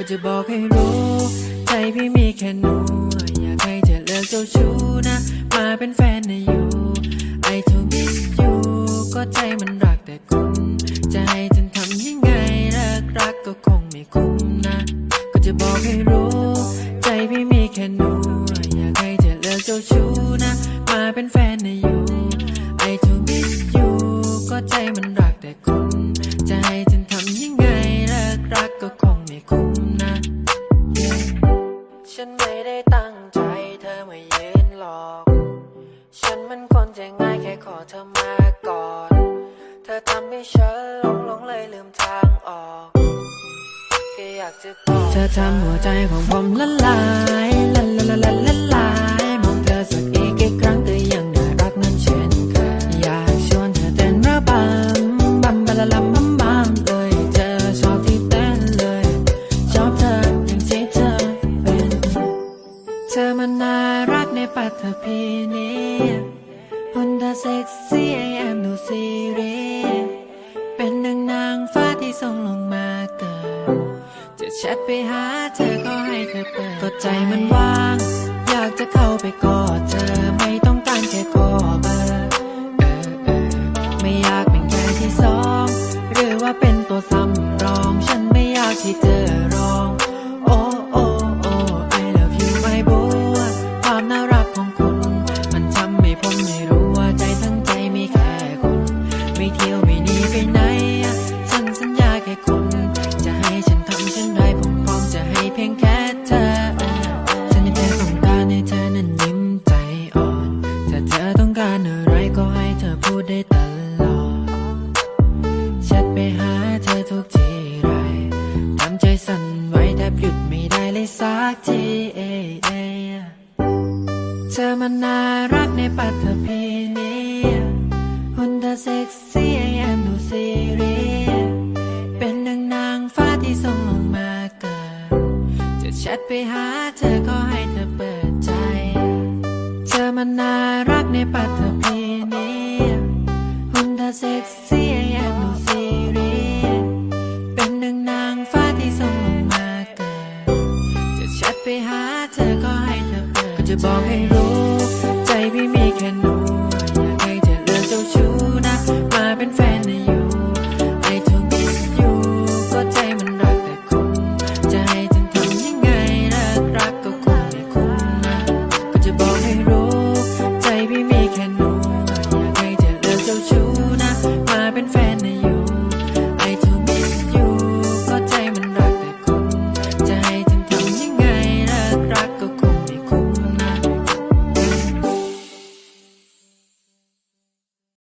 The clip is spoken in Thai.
ก็จะบอกให้รู้ ใจพี่มีแค่หนู อยากให้เธอเลิกเจ้าชู้นะ มาเป็นแฟนนะอยู่ I to miss you ก็ใจมันรักแต่คุณ จะให้ฉันทำยังไงเลิกรักก็คงไม่คุ้มนะ ก็จะบอกให้รู้ ใจพี่มีแค่หนู อยากให้เธอเลิกเจ้าชู้นะ มาเป็นแฟนนะอยู่ I to miss you ก็ใจมันรักแต่คุณ ฉันไม่ได้ตั้งใจเธอมายืนหลอก ฉันมันคนใจง่ายแค่ขอเธอมาก่อน เธอทำให้ฉันหลงหลงเลยลืมทางออกแค่อยากจะบอกเธอทำหัวใจของผมละลายละละละละละลาย มันน่ารักในปัตภีนี้หุ่นเธอเซ็กซี่ไอแอมดูซีรีส์เป็นดังนางฟ้าที่ส่งลงมาเกิด จะแชทไปหาเธอก็ให้เธอเปิดก็ใจมันว่าง อยากจะเข้าไปกอด ตลอดแชทไปหาเธอทุกทีไรทำใจสั่นไหวแทบหยุดไม่ได้เลยสักทีเอเอเธอมันน่ารักในปัตภีนี้หุ่นเธอเซ็กซี่ไอแอมดูซีรีส์เป็นดังนางฟ้าที่ส่งลงมาเกิดจะแชทไปหาเธอก็ให้เธอเปิดใจ เธอมันน่ารักในปัตภี ซ็กซี่ไอแอมดูซีรีส์เป็นดังนางฟ้าที่ส่งลงมาเกิดจะแชทไปหาเธอก็ให้เธอเปิดก็จะบอกให้รู้ ใจพี่มีแค่หนู